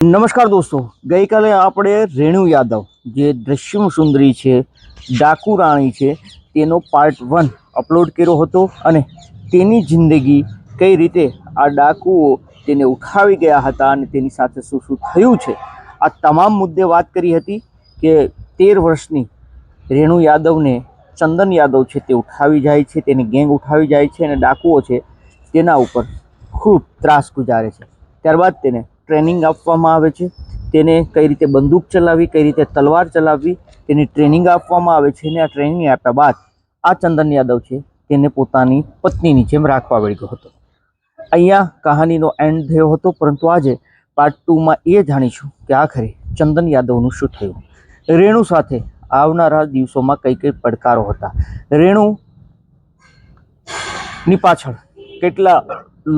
નમસ્કાર દોસ્તો, ગઈકાલે આપણે રેણુ યાદવ, જે દ્રશ્યમ સુંદરી છે, ડાકુ રાણી છે, તેનો પાર્ટ વન અપલોડ કર્યો હતો અને તેની જિંદગી કઈ રીતે આ ડાકુઓ તેને ઉઠાવી ગયા હતા અને તેની સાથે શું શું થયું છે, આ તમામ મુદ્દે વાત કરી હતી કે તેર વર્ષની રેણુ યાદવને ચંદન યાદવ છે તે ઉઠાવી જાય છે, તેની ગેંગ ઉઠાવી જાય છે અને ડાકુઓ છે તેના ઉપર ખૂબ ત્રાસ ગુજારે છે. ત્યારબાદ તેને ટ્રેનિંગ આપવામાં આવે છે. તેને કઈ રીતે બંદૂક ચલાવવી, કઈ રીતે તલવાર ચલાવવી, તેની ટ્રેનિંગ આપવામાં આવે છે અને આ ટ્રેનિંગ આપ્યા બાદ આ ચંદન યાદવ છે તેને પોતાની પત્નીની જેમ રાખવા વળગ્યો હતો. અહીંયા કહાનીનો એન્ડ થયો હતો, પરંતુ આજે પાર્ટ ટુમાં એ જાણીશું કે આખરે ચંદન યાદવનું શું થયું. રેણુ સાથે આવનારા દિવસોમાં કઈ કઈ પડકારો હતા. રેણુ ની પાછળ કેટલા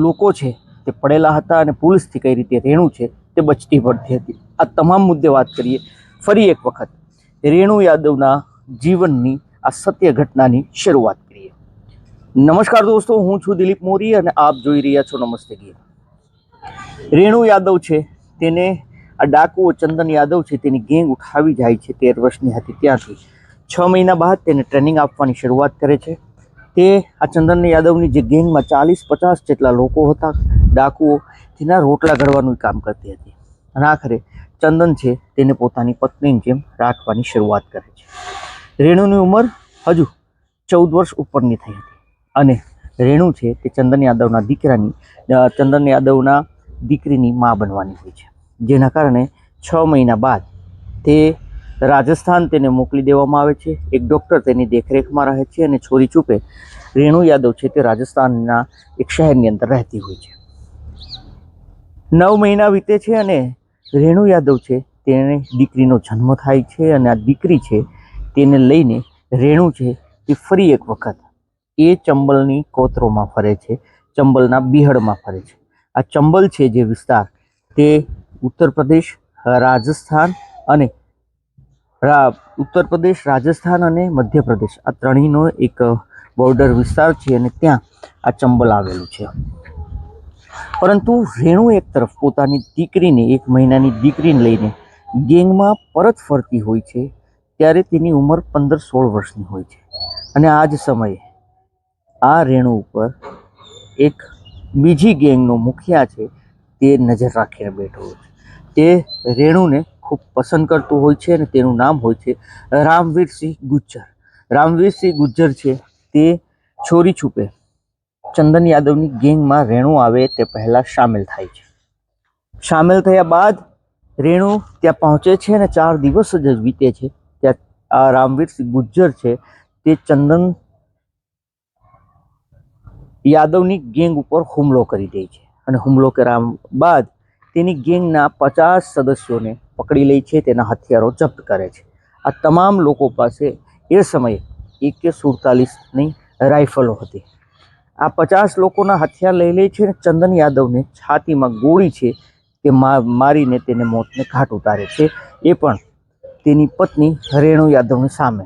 લોકો છે તે પડેલા હતા અને પોલીસથી કઈ રીતે રેણુ છે તે બચતી પડતી હતી. આ તમામ મુદ્દે વાત કરીએ, ફરી એક વખત રેણુ યાદવના જીવનની, આ સત્ય ઘટનાની શરૂઆત કરીએ. નમસ્કાર દોસ્તો, હું છું દિલીપ મોરી અને આપ જોઈ રહ્યા છો નમસ્તે ગીર. રેણુ યાદવ છે, તેને આ ડાકુઓ ચંદન યાદવ છે, તેની ગેંગ ઉઠાવી જાય છે, તેર વર્ષની હતી ત્યાંથી. છ મહિના બાદ તેને ટ્રેનિંગ આપવાની શરૂઆત કરે છે. તે આ ચંદન યાદવની જે ગેંગમાં ચાલીસ પચાસ જેટલા લોકો હતા ડાકુઓ તેના રોટલા ઘડવાનું કામ કરતી હતી. અને આખરે ચંદન છે તેને પોતાની પત્નીની જેમ રાખવાની શરૂઆત કરે છે. રેણુની ઉંમર હજુ ચૌદ વર્ષ ઉપરની થઈ હતી. અને રેણુ છે તે ચંદન યાદવના દીકરાની ચંદન યાદવના દીકરીની મા બનવાની હોય છે. જેના કારણે છ મહિના બાદ તે રાજસ્થાન તેને મોકલી દેવામાં આવે છે. એક ડૉક્ટર તેની દેખરેખમાં રહે છે અને છોરી ચૂપે રેણુ યાદવ છે તે રાજસ્થાનના એક શહેરની અંદર રહેતી હોય છે. નવ મહિના વીતે છે અને રેણુ યાદવ છે તેને દીકરીનો જન્મ થાય છે અને આ દીકરી છે, તેને લઈને રેણુ છે, તે ફરી એક વખત એ ચંબલની કોતરોમાં ફરે છે, ચંબલના બિહડમાં ફરે છે. આ ચંબલ છે જે વિસ્તાર તે ઉત્તર પ્રદેશ, રાજસ્થાન અને ઉત્તર પ્રદેશ, રાજસ્થાન અને મધ્યપ્રદેશ આ ત્રણેયનો એક બોર્ડર વિસ્તાર છે અને ત્યાં આ ચંબલ આવેલું છે. પરંતુ રેણુ એક તરફ પોતાની દીકરીને એક મહિનાની દીકરીને લઈને ગેંગમાં પરત ફરતી હોય છે, ત્યારે તેની ઉંમર પંદર સોળ વર્ષની હોય છે. અને આ જ સમયે આ રેણુ ઉપર એક બીજી ગેંગનો મુખિયા છે, તે નજર રાખીને બેઠો હોય છે. તે રેણુને ખૂબ પસંદ કરતું હોય છે અને તેનું નામ હોય છે રામવીરસિંહ ગુજ્જર. રામવીરસિંહ ગુજ્જર છે તે છોરી છૂપે. ચંદન યાદવની ગેંગમાં રેણુ આવે તે પહેલાં સામેલ થાય છે. સામેલ થયા બાદ રેણુ ત્યાં પહોંચે છે અને ચાર દિવસ જ વીતે છે. ત્યાં આ રામવીરસિંહ ગુજ્જર છે. તે ચંદન યાદવની ગેંગ ઉપર હુમલો કરી દે છે અને હુમલો કર્યા બાદ તેની ગેંગના પચાસ સદસ્યોને પકડી લે છે. તેના હથિયારો જપ્ત કરે છે. આ તમામ લોકો પાસે એ સમયે એકે સુડતાલીસની રાઇફલો હતી. આ પચાસ લોકોના હથિયાર લઈ લે છે અને ચંદન યાદવને છાતીમાં ગોળી છે તે મારીને તેને મોતને ઘાટ ઉતારે છે. એ પણ તેની પત્ની રેણુ યાદવની સામે.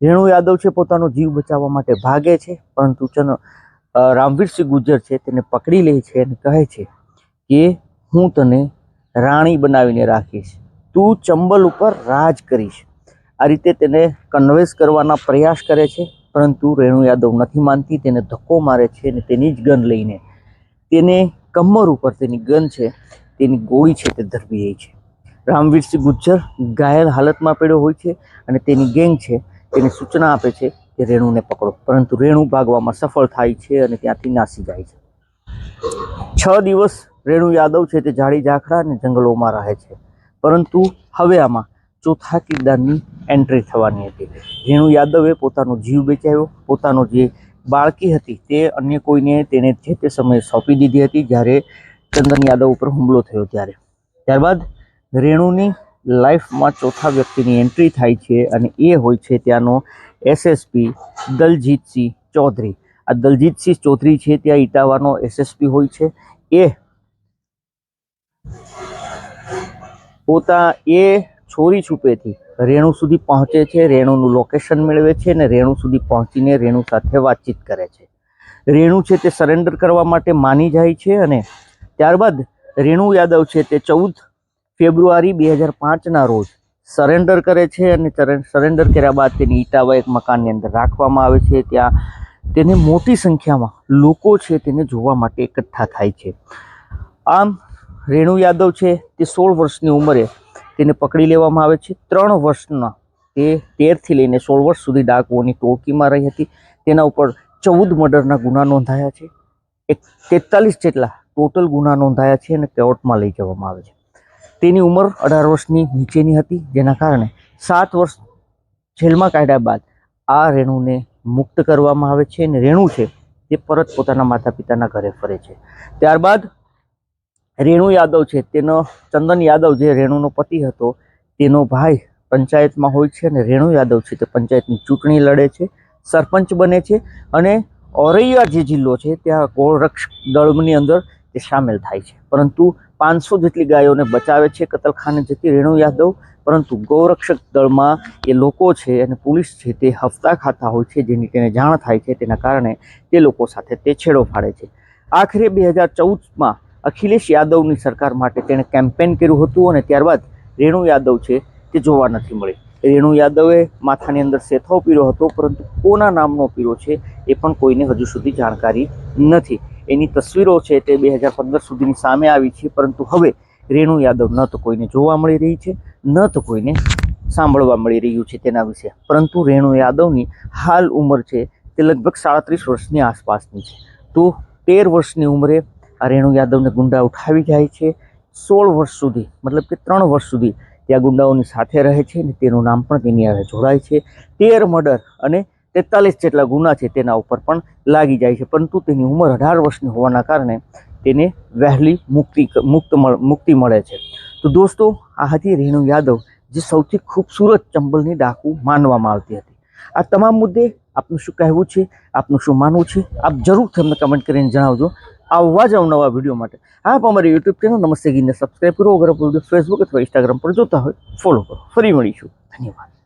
રેણુ યાદવ છે પોતાનો જીવ બચાવવા માટે ભાગે છે, પરંતુ ચંદ રામવીરસિંહ ગુજર છે તેને પકડી લે છે અને કહે છે કે, હું તને રાણી બનાવીને રાખીશ. તું ચંબલ ઉપર રાજ કરીશ. આ રીતે તેને કન્વેન્સ કરવાના પ્રયાસ કરે છે. પરંતુ રેણુ યાદવ નથી માનતી, તેને ધક્કો મારે છે અને તેની જ ગન લઈને. તેને કમર ઉપર તેની ગન છે, તેની ગોળી છે તે ધરબી જાય છે. રામવીરસિંહ ગુજ્જર ઘાયલ હાલતમાં પડ્યો હોય છે અને તેની ગેંગ છે, તેને સૂચના આપે છે કે રેણુને પકડો. પરંતુ રેણુ ભાગવામાં સફળ થાય છે અને ત્યાંથી નાસી જાય છે. છ દિવસ રેણુ યાદવ છે તે ઝાડી ઝાખરા અને જંગલોમાં રહે છે. પરંતુ હવે આમાં ચોથા કિરદારની એન્ટ્રી થવાની હતી. રેણુ યાદવે પોતાનો જીવ બચાવ્યો. પોતાનો જે બાળકી હતી તે અન્ય કોઈને તેને જે તે સમયે સોંપી દીધી હતી જ્યારે ચંદન યાદવ ઉપર હુમલો થયો ત્યારે. ત્યારબાદ રેણુની લાઈફમાં ચોથા વ્યક્તિની એન્ટ્રી થાય છે અને એ હોય છે ત્યાંનો એસએસપી દલજીતસિંહ ચૌધરી. આ દલજીતસિંહ ચૌધરી છે ત્યાં ઇટાવાનો એસએસપી હોય છે. એ પોતા એ છોરી છૂપેથી રેણુ સુધી પહોંચે છે, રેણુનું લોકેશન મેળવે છે અને રેણુ સુધી પહોંચીને રેણુ સાથે વાતચીત કરે છે. રેણુ છે તે સરેન્ડર કરવા માટે માની જાય છે અને ત્યારબાદ રેણુ યાદવ છે તે ચૌદ ફેબ્રુઆરી બે હજાર પાંચના રોજ સરેન્ડર કરે છે અને સરેન્ડર કર્યા બાદ તેની ઈટાવા એક મકાનની અંદર રાખવામાં આવે છે. ત્યાં તેને મોટી સંખ્યામાં લોકો છે તેને જોવા માટે એકઠા થાય છે. આમ રેણુ યાદવ છે તે સોળ વર્ષની ઉંમરે તેને પકડી લેવામાં આવે છે. ત્રણ વર્ષના તે તેરથી લઈને સોળ વર્ષ સુધી ડાકુઓની ટોળકીમાં રહી હતી. તેના ઉપર ચૌદ મર્ડરના ગુના નોંધાયા છે. એક તેતાલીસ જેટલા ટોટલ ગુના નોંધાયા છે અને કોર્ટમાં લઈ જવામાં આવે છે. તેની ઉંમર અઢાર વર્ષની નીચેની હતી, જેના કારણે સાત વર્ષ જેલમાં કાઢ્યા બાદ આ રેણુને મુક્ત કરવામાં આવે છે અને રેણુ છે તે પરત પોતાના માતા પિતાના ઘરે ફરે છે. ત્યારબાદ રેણુ યાદવ છે, તેનો ચંદન યાદવ જે રેણુનો પતિ હતો, તેનો ભાઈ પંચાયતમાં હોય છે અને રેણુ યાદવ છે તે પંચાયતની ચૂંટણી લડે છે, સરપંચ બને છે અને ઔરૈયા જે જિલ્લો છે ત્યાં ગૌરક્ષક દળની અંદર તે સામેલ થાય છે. પરંતુ પાંચસો જેટલી ગાયોને બચાવે છે કતલખાને જતી રેણુ યાદવ, પરંતુ ગૌરક્ષક દળમાં એ લોકો છે અને પોલીસ છે તે હફતા ખાતા હોય છે જેની તેને જાણ થાય છે, તેના કારણે તે લોકો સાથે તે છેડો ફાડે છે. આખરે બે હજાર ચૌદમાં અખિલેશ યાદવની સરકાર માટે તેણે કેમ્પેન કર્યું હતું અને ત્યારબાદ રેણુ યાદવ છે તે જોવા નથી મળી. રેણુ યાદવે માથાની અંદર સેથો પીરો હતો, પરંતુ કોના નામનો પીરો છે એ પણ કોઈને હજુ સુધી જાણકારી નથી. એની તસવીરો છે તે બે હજાર પંદર સુધીની સામે આવી છે, પરંતુ હવે રેણુ યાદવ ન તો કોઈને જોવા મળી રહી છે, ન તો કોઈને સાંભળવા મળી રહ્યું છે તેના વિશે. પરંતુ રેણુ યાદવની હાલ ઉંમર છે તે લગભગ સાડત્રીસ વર્ષની આસપાસની છે. તો તેર વર્ષની ઉંમરે આ રેણુ યાદવને ગુંડા ઉઠાવી જાય છે સોળ વર્ષ સુધી, મતલબ કે ત્રણ વર્ષ સુધી ત્યાં ગુંડાઓની સાથે રહે છે અને તેનું નામ પણ તેની આગળ જોડાય છે. તેર મર્ડર અને તેતાલીસ જેટલા ગુના છે તેના ઉપર પણ લાગી જાય છે, પરંતુ તેની ઉંમર અઢાર વર્ષની હોવાના કારણે તેને વહેલી મુક્તિ મુક્ત મુક્તિ મળે છે. તો દોસ્તો, આ હતી રેણુ યાદવ, જે સૌથી ખૂબસૂરત ચંબલની ડાકુ માનવામાં આવતી હતી. આ તમામ મુદ્દે આપનું શું કહેવું છે? આપનું શું માનવું છે? આપ જરૂરથી અમને કમેન્ટ કરીને જણાવજો. આવવા જ નવા વીડિયો માટે. આપ અમારી યુટ્યુબ ચેનલ નમસ્તે ગીને સબસ્ક્રાઈબ કરો. અગર વીડિયો ફેસબુક અથવા ઇન્સ્ટાગ્રામ પર જોતા હોય ફોલો કરો. ફરી મળીશું. ધન્યવાદ.